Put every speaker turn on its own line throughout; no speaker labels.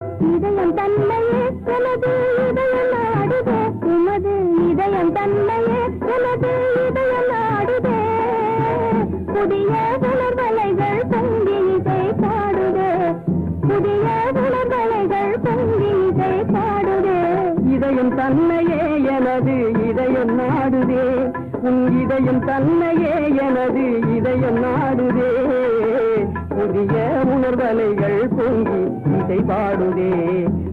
இதயம் தன்மையே உனது இதயம் நாடுதே உமது இதயம் தன்மையே உனது இதயம் நாடுதே புதிய உணர்வலைகள் பொங்கி இதை பாடுதே. புதிய உணர்வலைகள் பொங்கி இதை பாடுதே.
இதயம் தன்மையே எனது இதயம் நாடுதே உன் இதயம் தன்மையே எனது இதயம் நாடுதே புதிய உணர்வலைகள் பொங்கி இதை பாடுதே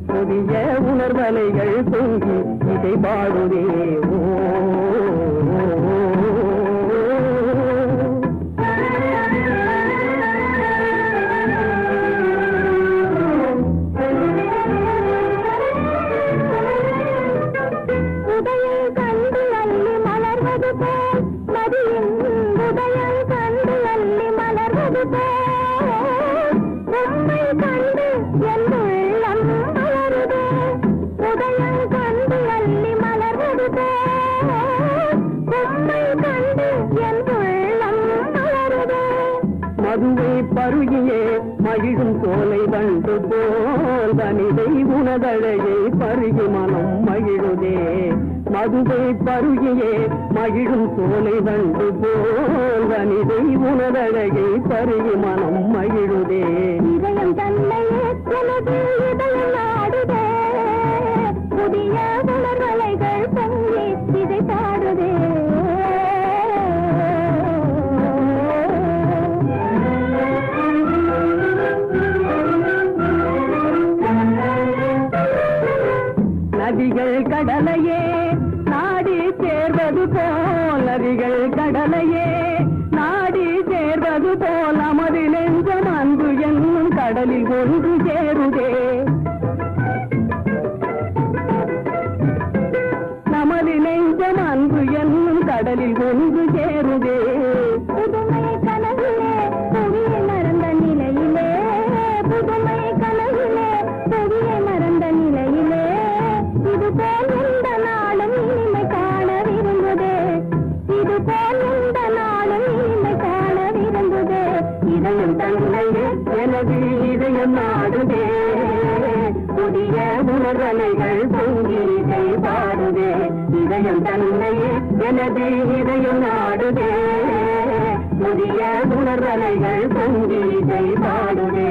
புதிய உணர்வலைகள் பொங்கி இதை பாடுதே. ஓ
உதயம் கண்டு அள்ளி மலர்வது போல்
மதுவை பருகியே மகிழும் கோலை வந்து போல் தனிதை உனதழையை பருகி மனம் மகிழுதே. மதுவை பருகியே மகிழும் கோலை வந்து போல் தனிதை உனதழையை பருகி மனம் மகிழுதே. நதிகள் கடலையே நாடி சேர்வது போல் நதிகள் கடலையே நாடி சேர்வது போல் நமது நெஞ்சம் அன்பு என்னும் கடலில் ஒன்று சேருதே. நமது நெஞ்சம் அன்பு என்னும் கடலில் ஒன்று சேருதே. இதயம் நாடுதே புதிய உணர்வலைகள் பொங்கி இதை பாடுதே இதயம் தன்னையே எனது இதயம் நாடுதே புதிய உணர்வலைகள் பொங்கி இதை பாடுதே